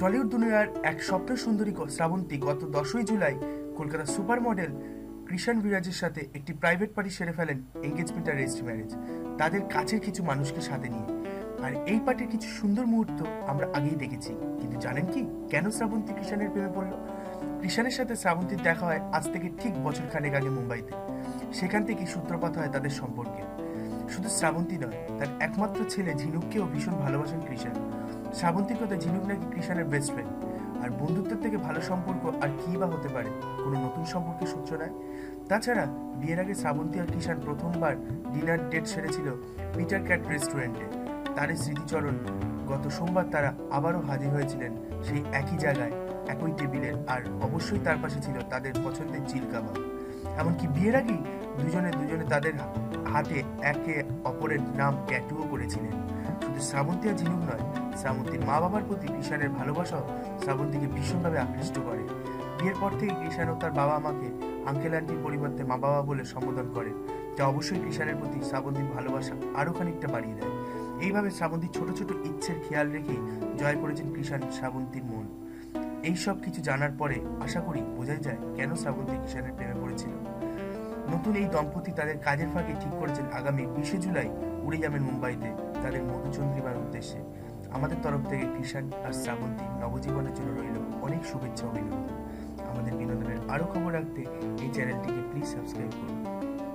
Tollywood দুনিয়ার এক স্বপ্ন সুন্দরী শ্রাবন্তী গত দশই July Kolkata super model Krishan বিরাজের সাথে একটি প্রাইভেট পার্টি সেরে ফেলেন এঙ্গেজমেন্ট আর ম্যারেজ। তাদের কাছের কিছু মানুষকে সাথে নিয়ে। আর এই পার্টির কিছু সুন্দর মুহূর্ত আমরা আগেই দেখেছি। কিন্তু জানেন কি? কেন শ্রাবন্তী কৃষাণের প্রেমে পড়ল? কৃষাণের সাথে শ্রাবন্তীর দেখা হয় আজ থেকে ঠিক বছর খানেক আগে মুম্বাইতে। সেখান থেকে সূত্রপাত হয় তাদের সম্পর্কে। শুধু শ্রাবন্তী নয়, তার একমাত্র ছেলে ঝিনুককেও ভীষণ ভালোবাসেন কৃষাণ। শ্রাবন্তীর কথা ঝিনুক নাকি কৃষাণের বেস্ট ফ্রেন্ড আর বন্ধুত্বের থেকে ভালো সম্পর্ক আর কি বা হতে পারে? কোনো নতুন সম্পর্কের সূচনায় তাছাড়া, বিয়ের আগে শ্রাবন্তী আর কৃষাণ প্রথমবার ডিনার ডেট সেরেছিল পিটার ক্যাট রেস্টুরেন্টে তারই স্মৃতিচরণ, গত সোমবার তারা আবারও হাজির হয়েছিলেন সেই একই জায়গায়, একই টেবিলে আর অবশ্যই তার পাশে ছিল তাদের পছন্দের চিল কাবাব। এমনকি বিয়ের আগেই দুজনে দুজনে তাদের হাতে একে অপরের নাম ট্যাটুও করেছিলেন। শুধু শ্রাবন্তী আর ঝিনুক নয় শ্রাবন্তীর মা বাবার প্রতি কৃষাণের ভালোবাসাও শ্রাবন্তীকে ভীষণভাবে আকৃষ্ট করে। বিয়ের পর থেকে কৃষাণ ও তার বাবা মাকে আঙ্কেল আন্টির পরিবর্তে মা বাবা বলে সম্বোধন করে, যা অবশ্যই কৃষাণের প্রতি শ্রাবন্তীর ভালোবাসা আরও খানিকটা বাড়িয়ে দেয়। এইভাবে শ্রাবন্তীর ছোট ছোট ইচ্ছের খেয়াল রেখে জয় করেছেন কৃষাণ শ্রাবন্তীর মন। এই সব কিছু জানার পরে আশা করি বোঝাই যায় কেন শ্রাবন্তী কৃষাণের প্রেমে পড়েছিল। নতুন এই দম্পতি তাদের কাজের ফাঁকে ঠিক করেছেন আগামী বিশে জুলাই উড়ে যাবেন মুম্বাইতে, তাদের মধুচন্দ্রিমার উদ্দেশ্যে। আমাদের তরফ থেকে কৃষাণ আর শ্রাবন্তী নবজীবনের জন্য রইল অনেক শুভেচ্ছা অভিনন্দন। আমাদের বিনোদনের আরও খবর রাখতে এই চ্যানেলটিকে প্লিজ সাবস্ক্রাইব করুন।